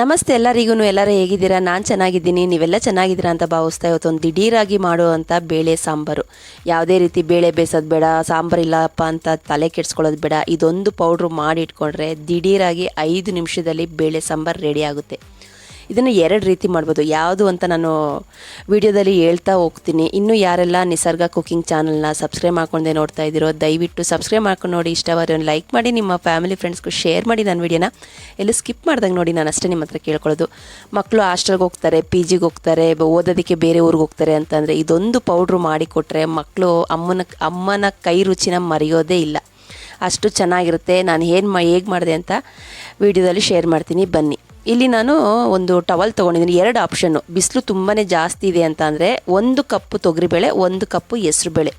ನಮಸ್ತೆ ಎಲ್ಲರಿಗೂ ಎಲ್ಲರೂ ಹೇಗಿದ್ದೀರಾ? ನಾನು ಚೆನ್ನಾಗಿದ್ದೀನಿ, ನೀವೆಲ್ಲ ಚೆನ್ನಾಗಿದ್ದೀರಾ ಅಂತ ಭಾವಿಸ್ತಾ ಇವತ್ತು ಒಂದು ದಿಢೀರಾಗಿ ಮಾಡುವಂಥ ಬೇಳೆ ಸಾಂಬಾರು. ಯಾವುದೇ ರೀತಿ ಬೇಳೆ ಬೇಯಿಸೋದು ಬೇಡ, ಸಾಂಬಾರು ಇಲ್ಲಪ್ಪ ಅಂತ ತಲೆ ಕೆಡ್ಸ್ಕೊಳ್ಳೋದು ಬೇಡ, ಇದೊಂದು ಪೌಡ್ರು ಮಾಡಿ ಇಟ್ಕೊಂಡ್ರೆ ದಿಢೀರಾಗಿ ಐದು ನಿಮಿಷದಲ್ಲಿ ಬೇಳೆ ಸಾಂಬಾರು ರೆಡಿ ಆಗುತ್ತೆ. ಇದನ್ನು ಎರಡು ರೀತಿ ಮಾಡ್ಬೋದು. ಯಾವುದು ಅಂತ ನಾನು ವಿಡಿಯೋದಲ್ಲಿ ಹೇಳ್ತಾ ಹೋಗ್ತೀನಿ. ಇನ್ನು ಯಾರೆಲ್ಲ ನಿಸರ್ಗ ಕುಕಿಂಗ್ ಚಾನಲ್ನ ಸಬ್ಸ್ಕ್ರೈಬ್ ಮಾಡ್ಕೊಂಡೆ ನೋಡ್ತಾ ಇದ್ದೀರೋ, ದಯವಿಟ್ಟು ಸಬ್ಸ್ಕ್ರೈಬ್ ಮಾಡ್ಕೊಂಡು ನೋಡಿ. ಇಷ್ಟವಾದ್ರೆ ಲೈಕ್ ಮಾಡಿ, ನಿಮ್ಮ ಫ್ಯಾಮಿಲಿ ಫ್ರೆಂಡ್ಸ್ಗೂ ಶೇರ್ ಮಾಡಿ ನನ್ನ ವಿಡಿಯೋನ. ಎಲ್ಲೂ ಸ್ಕಿಪ್ ಮಾಡ್ದಂಗೆ ನೋಡಿ, ನಾನು ಅಷ್ಟೇ ನಿಮ್ಮ ಹತ್ರ ಕೇಳ್ಕೊಳ್ಳೋದು. ಮಕ್ಕಳು ಹಾಸ್ಟೆಲ್ಗೆ ಹೋಗ್ತಾರೆ ಪಿ ಜಿಗೆ ಹೋಗ್ತಾರೆ ಓದೋದಕ್ಕೆ ಬೇರೆ ಊರಿಗೆ ಹೋಗ್ತಾರೆ ಅಂತಂದರೆ ಇದೊಂದು ಪೌಡ್ರು ಮಾಡಿಕೊಟ್ರೆ ಮಕ್ಕಳು ಅಮ್ಮನ ಅಮ್ಮನ ಕೈ ರುಚಿನ ಮರೆಯೋದೇ ಇಲ್ಲ. ಅಷ್ಟು ಚೆನ್ನಾಗಿರುತ್ತೆ. ನಾನು ಏನು ಮಾ, ಹೇಗೆ ಮಾಡಿದೆ ಅಂತ ವಿಡಿಯೋದಲ್ಲಿ ಶೇರ್ ಮಾಡ್ತೀನಿ. ಬನ್ನಿ. ಇಲ್ಲಿ ನಾನು ಒಂದು ಟವಲ್ ತೊಗೊಂಡಿದ್ದೀನಿ, ಎರಡು ಆಪ್ಷನ್ನು ಬಿಸಿಲು ತುಂಬಾ ಜಾಸ್ತಿ ಇದೆ ಅಂತ ಅಂದರೆ ಒಂದು ಕಪ್ಪು ತೊಗರಿಬೇಳೆ, ಒಂದು ಕಪ್ಪು ಹೆಸ್ರುಬೇಳೆ.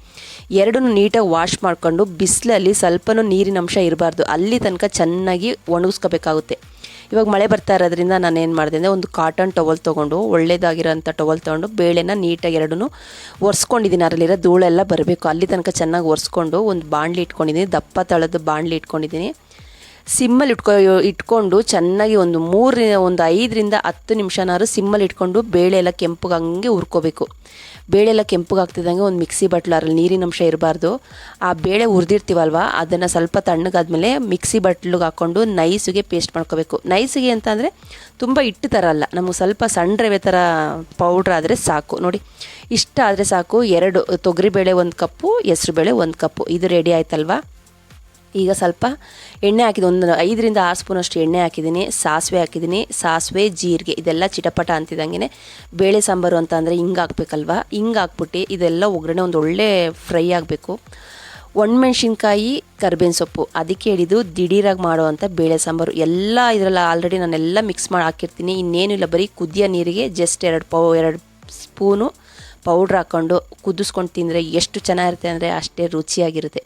ಎರಡನ್ನೂ ನೀಟಾಗಿ ವಾಶ್ ಮಾಡಿಕೊಂಡು ಬಿಸಿಲಲ್ಲಿ ಸ್ವಲ್ಪನೂ ನೀರಿನ ಅಂಶ ಇರಬಾರ್ದು. ಅಲ್ಲಿ ತನಕ ಚೆನ್ನಾಗಿ ಒಣಗಿಸ್ಕೋಬೇಕಾಗುತ್ತೆ. ಇವಾಗ ಮಳೆ ಬರ್ತಾ ಇರೋದ್ರಿಂದ ನಾನು ಏನು ಮಾಡಿದೆ ಅಂದರೆ ಒಂದು ಕಾಟನ್ ಟವಲ್ ತೊಗೊಂಡು, ಒಳ್ಳೇದಾಗಿರೋಂಥ ಟವಲ್ ತೊಗೊಂಡು, ಬೇಳೆನ ನೀಟಾಗಿ ಎರಡೂ ಒರೆಸ್ಕೊಂಡಿದ್ದೀನಿ. ಅದರಲ್ಲಿರೋ ಧೂಳೆಲ್ಲ ಬರಬೇಕು. ಅಲ್ಲಿ ತನಕ ಚೆನ್ನಾಗಿ ಒರೆಸ್ಕೊಂಡು ಒಂದು ಬಾಣಲಿ ಇಟ್ಕೊಂಡಿದ್ದೀನಿ. ದಪ್ಪ ತಳದ ಬಾಣಲಿ ಇಟ್ಕೊಂಡಿದ್ದೀನಿ. ಸಿಮ್ಮಲ್ಲಿ ಇಟ್ಕೊ, ಇಟ್ಕೊಂಡು ಚೆನ್ನಾಗಿ ಒಂದು ಮೂರು ಒಂದು ಐದರಿಂದ ಹತ್ತು ನಿಮಿಷನಾದ್ರು ಸಿಮ್ಮಲ್ಲಿ ಇಟ್ಕೊಂಡು ಬೇಳೆ ಎಲ್ಲ ಕೆಂಪಗೆ ಹಂಗೆ ಹುರ್ಕೋಬೇಕು. ಬೇಳೆ ಎಲ್ಲ ಕೆಂಪಗೆ ಆಗ್ತಿದ್ದಂಗೆ ಒಂದು ಮಿಕ್ಸಿ ಬಟ್ಲು ಅದ್ರಲ್ಲಿ ನೀರಿನ ಅಂಶ ಇರಬಾರ್ದು. ಆ ಬೇಳೆ ಹುರಿದಿರ್ತೀವಲ್ವ, ಅದನ್ನು ಸ್ವಲ್ಪ ತಣ್ಣಗಾದ್ಮೇಲೆ ಮಿಕ್ಸಿ ಬಟ್ಲಿಗೆ ಹಾಕ್ಕೊಂಡು ನೈಸಿಗೆ ಪೇಸ್ಟ್ ಮಾಡ್ಕೋಬೇಕು. ನೈಸಿಗೆ ಅಂತ ಅಂದರೆ ತುಂಬ ಹಿಟ್ಟು ಥರ ಅಲ್ಲ, ನಮಗೆ ಸ್ವಲ್ಪ ಸಣ್ಣ ರವೆ ಥರ ಪೌಡ್ರ್ ಆದರೆ ಸಾಕು. ನೋಡಿ, ಇಷ್ಟ ಆದರೆ ಸಾಕು. ಎರಡು ತೊಗರಿಬೇಳೆ ಒಂದು ಕಪ್ಪು, ಹೆಸ್ರುಬೇಳೆ ಒಂದು ಕಪ್ಪು. ಇದು ರೆಡಿ ಆಯ್ತಲ್ವಾ? ಈಗ ಸ್ವಲ್ಪ ಎಣ್ಣೆ ಹಾಕಿದ ಒಂದು ಐದರಿಂದ ಆರು ಸ್ಪೂನಷ್ಟು ಎಣ್ಣೆ ಹಾಕಿದ್ದೀನಿ, ಸಾಸಿವೆ ಹಾಕಿದ್ದೀನಿ, ಸಾಸಿವೆ, ಜೀರಿಗೆ ಇದೆಲ್ಲ ಚಿಟಪಟ ಅಂತಿದ್ದಂಗೆ ಬೇಳೆ ಸಾಂಬಾರು ಅಂತ ಅಂದರೆ ಹಿಂಗೆ ಹಾಕ್ಬೇಕಲ್ವ? ಹಿಂಗೆ ಹಾಕ್ಬಿಟ್ಟು ಇದೆಲ್ಲ ಒಗ್ಗರಣೆ ಒಂದು ಒಳ್ಳೆ ಫ್ರೈ ಆಗಬೇಕು. ಒಣಮೆಣ್ಸಿನ್ಕಾಯಿ, ಕರ್ಬೇವಿನ ಸೊಪ್ಪು ಅದಕ್ಕೆ ಹಿಡಿದು ದಿಢೀರಾಗಿ ಮಾಡುವಂಥ ಬೇಳೆ ಸಾಂಬಾರು. ಎಲ್ಲ ಇದರಲ್ಲಿ ಆಲ್ರೆಡಿ ನಾನೆಲ್ಲ ಮಿಕ್ಸ್ ಮಾಡಿ ಹಾಕಿರ್ತೀನಿ. ಇನ್ನೇನಿಲ್ಲ ಬರೀ ಕುದಿಯೋ ನೀರಿಗೆ ಜಸ್ಟ್ ಎರಡು ಪೌ, ಎರಡು ಸ್ಪೂನು ಪೌಡ್ರ್ ಹಾಕ್ಕೊಂಡು ಕುದಿಸ್ಕೊಂಡು ತಿಂದರೆ ಎಷ್ಟು ಚೆನ್ನಾಗಿರುತ್ತೆ ಅಂದರೆ ಅಷ್ಟೇ ರುಚಿಯಾಗಿರುತ್ತೆ.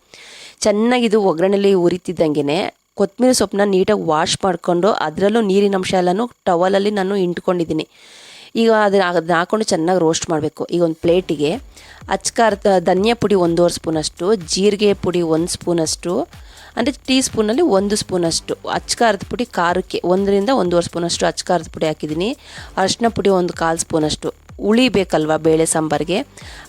ಚೆನ್ನಾಗಿದು ಒಗ್ಗರಣೆಲಿ ಉರಿತಿದ್ದಂಗೆ ಕೊತ್ತಂಬರಿ ಸೊಪ್ಪನ್ನ ನೀಟಾಗಿ ವಾಶ್ ಮಾಡಿಕೊಂಡು ಅದರಲ್ಲೂ ನೀರಿನ ಅಂಶ ಎಲ್ಲನೂ ಟವಲಲ್ಲಿ ನಾನು ಇಂಟ್ಕೊಂಡಿದ್ದೀನಿ. ಈಗ ಅದನ್ನ ಅದನ್ನ ಹಾಕ್ಕೊಂಡು ಚೆನ್ನಾಗಿ ರೋಸ್ಟ್ ಮಾಡಬೇಕು. ಈಗ ಒಂದು ಪ್ಲೇಟಿಗೆ ಅಚ್ಕಾರ ಧನಿಯಾ ಪುಡಿ ಒಂದೂವರೆ ಸ್ಪೂನಷ್ಟು, ಜೀರಿಗೆ ಪುಡಿ ಒಂದು ಸ್ಪೂನಷ್ಟು ಅಂದರೆ ಟೀ ಸ್ಪೂನಲ್ಲಿ ಒಂದು ಸ್ಪೂನಷ್ಟು ಅಚ್ಕಾರದ ಪುಡಿ ಖಾರಕ್ಕೆ ಒಂದರಿಂದ ಒಂದೂವರೆ ಸ್ಪೂನಷ್ಟು ಅಚ್ಕಾರದ ಪುಡಿ ಹಾಕಿದ್ದೀನಿ. ಅರಿಶಿನ ಪುಡಿ ಒಂದು ಕಾಲು ಸ್ಪೂನಷ್ಟು. ಹುಳಿ ಬೇಕಲ್ವ ಬೇಳೆ ಸಾಂಬಾರಿಗೆ?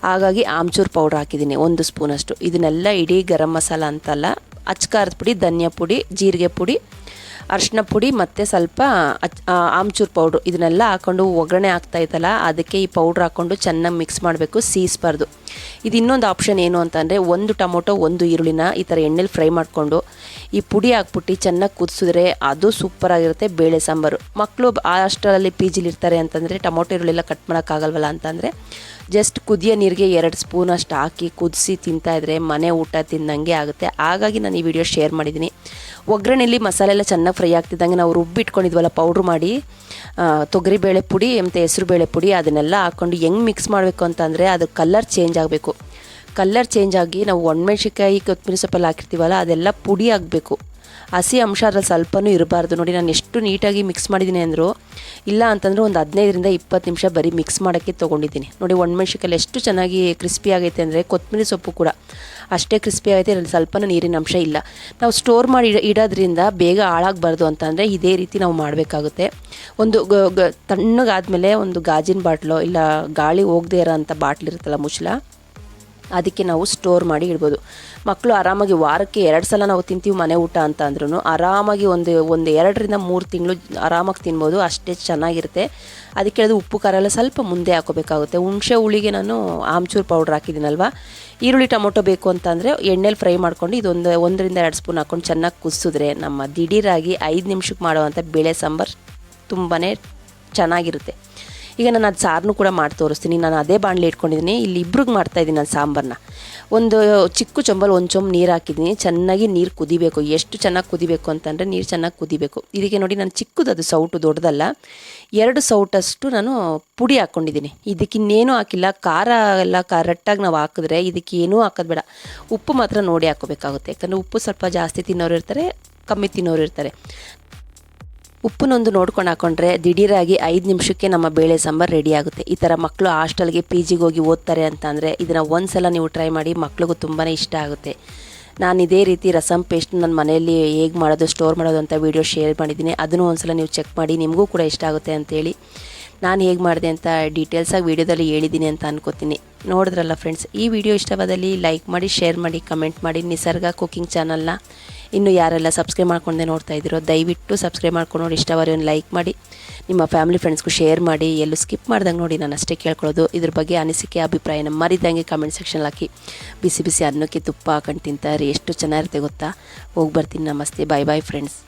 ಹಾಗಾಗಿ ಆಮ್ಚೂರು ಪೌಡ್ರ್ ಹಾಕಿದ್ದೀನಿ ಒಂದು ಸ್ಪೂನಷ್ಟು. ಇದನ್ನೆಲ್ಲ ಇಡೀ ಗರಂ ಮಸಾಲ ಅಂತಲ್ಲ, ಅಚ್ಕಾರದ ಪುಡಿ, ಧನಿಯಾ ಪುಡಿ, ಜೀರಿಗೆ ಪುಡಿ, ಅರಿಶಿನ ಪುಡಿ ಮತ್ತು ಸ್ವಲ್ಪ ಅಚ್ ಆಮ್ಚೂರು ಪೌಡ್ರು. ಇದನ್ನೆಲ್ಲ ಹಾಕ್ಕೊಂಡು ಒಗ್ಗರಣೆ ಆಗ್ತಾ ಇತ್ತಲ್ಲ ಅದಕ್ಕೆ ಈ ಪೌಡ್ರ್ ಹಾಕ್ಕೊಂಡು ಚೆನ್ನಾಗಿ ಮಿಕ್ಸ್ ಮಾಡಬೇಕು, ಸೀಸ್ಬಾರ್ದು. ಇದು ಇನ್ನೊಂದು ಆಪ್ಷನ್ ಏನು ಅಂತಂದರೆ ಒಂದು ಟೊಮೊಟೊ, ಒಂದು ಈರುಳ್ಳಿನ ಈ ಥರ ಎಣ್ಣೆಲಿ ಫ್ರೈ ಮಾಡಿಕೊಂಡು ಈ ಪುಡಿ ಹಾಕ್ಬಿಟ್ಟು ಚೆನ್ನಾಗಿ ಕುದಿಸಿದ್ರೆ ಅದು ಸೂಪರಾಗಿರುತ್ತೆ ಬೇಳೆ ಸಾಂಬಾರು. ಮಕ್ಕಳು ಅಷ್ಟರಲ್ಲಿ ಪಿ ಜಿಲಿ ಇರ್ತಾರೆ ಅಂತಂದರೆ ಟೊಮೊಟೊ ಈರುಳ್ಳಿ ಎಲ್ಲ ಕಟ್ ಮಾಡೋಕ್ಕಾಗಲ್ವಲ್ಲ ಅಂತಂದರೆ ಜಸ್ಟ್ ಕುದಿಯೋ ನೀರಿಗೆ ಎರಡು ಸ್ಪೂನ್ ಅಷ್ಟು ಹಾಕಿ ಕುದಿಸಿ ತಿಂತಾಯಿದ್ರೆ ಮನೆ ಊಟ ತಿಂದಂಗೆ ಆಗುತ್ತೆ. ಹಾಗಾಗಿ ನಾನು ಈ ವಿಡಿಯೋ ಶೇರ್ ಮಾಡಿದ್ದೀನಿ. ಒಗ್ಗರಣೆಯಲ್ಲಿ ಮಸಾಲೆ ಎಲ್ಲ ಚೆನ್ನಾಗಿ ಫ್ರೈ ಆಗ್ತಿದ್ದಂಗೆ ನಾವು ರುಬ್ಬಿಟ್ಕೊಂಡಿದ್ವಲ್ಲ ಪೌಡ್ರ್ ಮಾಡಿ ತೊಗರಿಬೇಳೆ ಪುಡಿ, ಮತ್ತು ಹೆಸ್ರುಬೇಳೆ ಪುಡಿ ಅದನ್ನೆಲ್ಲ ಹಾಕ್ಕೊಂಡು ಹೆಂಗೆ ಮಿಕ್ಸ್ ಮಾಡಬೇಕು ಅಂತಂದರೆ ಅದು ಕಲರ್ ಚೇಂಜ್ ಆಗಬೇಕು. ಕಲ್ಲರ್ ಚೇಂಜ್ ಆಗಿ ನಾವು ಒಣಮೆಣ್ಸಿಕಾಯಿ ಕೊತ್ತಂಬರಿ ಸೊಪ್ಪಲ್ಲಿ ಹಾಕಿರ್ತೀವಲ್ಲ, ಅದೆಲ್ಲ ಪುಡಿ ಆಗಬೇಕು. ಹಸಿ ಅಂಶ ಅದ್ರಲ್ಲಿ ಸ್ವಲ್ಪನೂ ಇರಬಾರ್ದು. ನೋಡಿ, ನಾನು ಎಷ್ಟು ನೀಟಾಗಿ ಮಿಕ್ಸ್ ಮಾಡಿದ್ದೀನಿ ಅಂದರು, ಇಲ್ಲ ಅಂತಂದರೆ ಒಂದು ಹದಿನೈದರಿಂದ ಇಪ್ಪತ್ತು ನಿಮಿಷ ಬರೀ ಮಿಕ್ಸ್ ಮಾಡೋಕ್ಕೆ ತೊಗೊಂಡಿದ್ದೀನಿ. ನೋಡಿ ಒಣಮೆಣ್ಸಿಕಾಯಲ್ಲಿ ಎಷ್ಟು ಚೆನ್ನಾಗಿ ಕ್ರಿಸ್ಪಿ ಆಗೈತೆ ಅಂದರೆ, ಕೊತ್ತಂಬರಿ ಸೊಪ್ಪು ಕೂಡ ಅಷ್ಟೇ ಕ್ರಿಸ್ಪಿ ಆಗೈತೆ ಇದರಲ್ಲಿ ಸ್ವಲ್ಪನೂ ನೀರಿನ ಅಂಶ ಇಲ್ಲ. ನಾವು ಸ್ಟೋರ್ ಮಾಡಿ ಇಡ- ಇಡೋದ್ರಿಂದ ಬೇಗ ಹಾಳಾಗಬಾರ್ದು ಅಂತಂದರೆ ಇದೇ ರೀತಿ ನಾವು ಮಾಡಬೇಕಾಗುತ್ತೆ. ಒಂದು ಗ- ತಣ್ಣಗಾದ್ಮೇಲೆ ಒಂದು ಗಾಜಿನ ಬಾಟ್ಲು, ಇಲ್ಲ ಗಾಳಿ ಹೋಗದೇ ಇರೋ ಅಂಥ ಬಾಟ್ಲಿರುತ್ತಲ್ಲ ಮುಚ್ಚಲ ಅದಕ್ಕೆ ನಾವು ಸ್ಟೋರ್ ಮಾಡಿ ಇಡ್ಬೋದು. ಮಕ್ಕಳು ಆರಾಮಾಗಿ ವಾರಕ್ಕೆ ಎರಡು ಸಲ ನಾವು ತಿಂತೀವಿ ಮನೆ ಊಟ ಅಂತ ಅಂದ್ರೂ ಆರಾಮಾಗಿ ಒಂದು ಒಂದು ಎರಡರಿಂದ ಮೂರು ತಿಂಗಳು ಆರಾಮಾಗಿ ತಿನ್ಬೋದು, ಅಷ್ಟೇ ಚೆನ್ನಾಗಿರುತ್ತೆ. ಅದಕ್ಕೆ ಅದು ಉಪ್ಪು, ಖಾರ ಎಲ್ಲ ಸ್ವಲ್ಪ ಮುಂದೆ ಹಾಕೋಬೇಕಾಗುತ್ತೆ. ಹುಣಸೆ ಹುಳಿಗೆ ನಾನು ಆಮ್ಚೂರು ಪೌಡ್ರ್ ಹಾಕಿದ್ದೀನಲ್ವ? ಈರುಳ್ಳಿ, ಟೊಮೊಟೊ ಬೇಕು ಅಂತಂದರೆ ಎಣ್ಣೆಲಿ ಫ್ರೈ ಮಾಡ್ಕೊಂಡು ಇದೊಂದು ಒಂದರಿಂದ ಎರಡು ಸ್ಪೂನ್ ಹಾಕ್ಕೊಂಡು ಚೆನ್ನಾಗಿ ಕುದಿಸಿದ್ರೆ ನಮ್ಮ ದಿಢೀರಾಗಿ ಐದು ನಿಮಿಷಕ್ಕೆ ಮಾಡುವಂಥ ಬೇಳೆ ಸಾಂಬಾರು ತುಂಬಾ ಚೆನ್ನಾಗಿರುತ್ತೆ. ಈಗ ನಾನು ಅದು ಸಾರನ್ನು ಕೂಡ ಮಾಡಿ ತೋರಿಸ್ತೀನಿ. ನಾನು ಅದೇ ಬಾಣಲಿ ಇಟ್ಕೊಂಡಿದ್ದೀನಿ. ಇಲ್ಲಿ ಇಬ್ರಿಗೆ ಮಾಡ್ತಾಯಿದ್ದೀನಿ ನಾನು ಸಾಂಬಾರನ್ನ ಒಂದು ಚಿಕ್ಕ ಚೊಂಬಲ್ಲಿ ಒಂದು ಚೊಂಬು ನೀರು ಹಾಕಿದ್ದೀನಿ. ಚೆನ್ನಾಗಿ ನೀರು ಕುದಿಬೇಕು. ಎಷ್ಟು ಚೆನ್ನಾಗಿ ಕುದಿಬೇಕು ಅಂತಂದರೆ ನೀರು ಚೆನ್ನಾಗಿ ಕುದಿಬೇಕು. ಇದಕ್ಕೆ ನೋಡಿ ನಾನು ಚಿಕ್ಕದು, ಅದು ಸೌಟು, ದೊಡ್ಡದಲ್ಲ. ಎರಡು ಸೌಟಷ್ಟು ನಾನು ಪುಡಿ ಹಾಕ್ಕೊಂಡಿದ್ದೀನಿ ಇದಕ್ಕೆ ಇನ್ನೇನು ಹಾಕಿಲ್ಲ. ಖಾರ ಎಲ್ಲ ಕರೆಕ್ಟಾಗಿ ನಾವು ಹಾಕಿದ್ರೆ ಇದಕ್ಕೆ ಏನೂ ಹಾಕೋದು ಬೇಡ. ಉಪ್ಪು ಮಾತ್ರ ನೋಡಿ ಹಾಕೋಬೇಕಾಗುತ್ತೆ. ಯಾಕಂದರೆ ಉಪ್ಪು ಸ್ವಲ್ಪ ಜಾಸ್ತಿ ತಿನ್ನೋರು ಇರ್ತಾರೆ, ಕಮ್ಮಿ ತಿನ್ನೋರು ಇರ್ತಾರೆ. ಉಪ್ಪನ್ನೊಂದು ನೋಡ್ಕೊಂಡು ಹಾಕೊಂಡ್ರೆ ದಿಢೀರಾಗಿ ಐದು ನಿಮಿಷಕ್ಕೆ ನಮ್ಮ ಬೇಳೆ ಸಾಂಬಾರು ರೆಡಿ ಆಗುತ್ತೆ. ಈ ಥರ ಮಕ್ಕಳು ಹಾಸ್ಟೆಲ್ಗೆ ಪಿ ಜಿಗೆ ಹೋಗಿ ಓದ್ತಾರೆ ಅಂತ ಅಂದರೆ ಇದನ್ನು ಒಂದು ಸಲ ನೀವು ಟ್ರೈ ಮಾಡಿ ಮಕ್ಳಿಗೂ ತುಂಬಾ ಇಷ್ಟ ಆಗುತ್ತೆ. ನಾನು ಇದೇ ರೀತಿ ರಸಂ ಪೇಸ್ಟ್ ನನ್ನ ಮನೆಯಲ್ಲಿ ಹೇಗೆ ಮಾಡೋದು ಸ್ಟೋರ್ ಮಾಡೋದು ಅಂತ ವೀಡಿಯೋ ಶೇರ್ ಮಾಡಿದ್ದೀನಿ. ಅದನ್ನು ಒಂದ್ಸಲ ನೀವು ಚೆಕ್ ಮಾಡಿ ನಿಮಗೂ ಕೂಡ ಇಷ್ಟ ಆಗುತ್ತೆ ಅಂತೇಳಿ ನಾನು ಹೇಗೆ ಮಾಡಿದೆ ಅಂತ ಡೀಟೇಲ್ಸಾಗಿ ವೀಡಿಯೋದಲ್ಲಿ ಹೇಳಿದ್ದೀನಿ ಅಂತ ಅನ್ಕೋತೀನಿ. ನೋಡಿದ್ರಲ್ಲ ಫ್ರೆಂಡ್ಸ್ ಈ ವಿಡಿಯೋ ಇಷ್ಟವಾದಲ್ಲಿ ಲೈಕ್ ಮಾಡಿ ಶೇರ್ ಮಾಡಿ ಕಮೆಂಟ್ ಮಾಡಿ. ನಿಸರ್ಗ ಕುಕಿಂಗ್ ಚಾನಲ್ನ ಇನ್ನು ಯಾರೆಲ್ಲ ಸಬ್ಸ್ಕ್ರೈಬ್ ಮಾಡ್ಕೊಂಡೆ ನೋಡ್ತಾ ಇದ್ದೀರೋ, ದಯವಿಟ್ಟು ಸಬ್ಸ್ಕ್ರೈಬ್ ಮಾಡ್ಕೊಂಡು ನೋಡಿ ಇಷ್ಟವಾದ್ರೆ ಒಂದು ಲೈಕ್ ಮಾಡಿ, ನಿಮ್ಮ ಫ್ಯಾಮಿಲಿ ಫ್ರೆಂಡ್ಸ್ಗೂ ಶೇರ್ ಮಾಡಿ, ಎಲ್ಲೂ ಸ್ಕಿಪ್ ಮಾಡ್ದಂಗೆ ನೋಡಿ ನಾನು ಅಷ್ಟೇ ಕೇಳ್ಕೊಳ್ಳೋದು. ಇದ್ರ ಬಗ್ಗೆ ಅನಿಸಿಕೆ, ಅಭಿಪ್ರಾಯನ ಮರಿದಂಗೆ ಕಮೆಂಟ್ ಸೆಕ್ಷನ್ ಹಾಕಿ. ಬಿಸಿ ಬಿಸಿ ಅನ್ನಕ್ಕೆ ತುಪ್ಪ ಹಾಕೊಂಡು ತಿಂತಾರೆ, ಎಷ್ಟು ಚೆನ್ನಾಗಿರುತ್ತೆ ಗೊತ್ತಾ? ಹೋಗಿ ಬರ್ತೀನಿ, ನಮಸ್ತೆ ಬಾಯ್ ಬಾಯ್ ಫ್ರೆಂಡ್ಸ್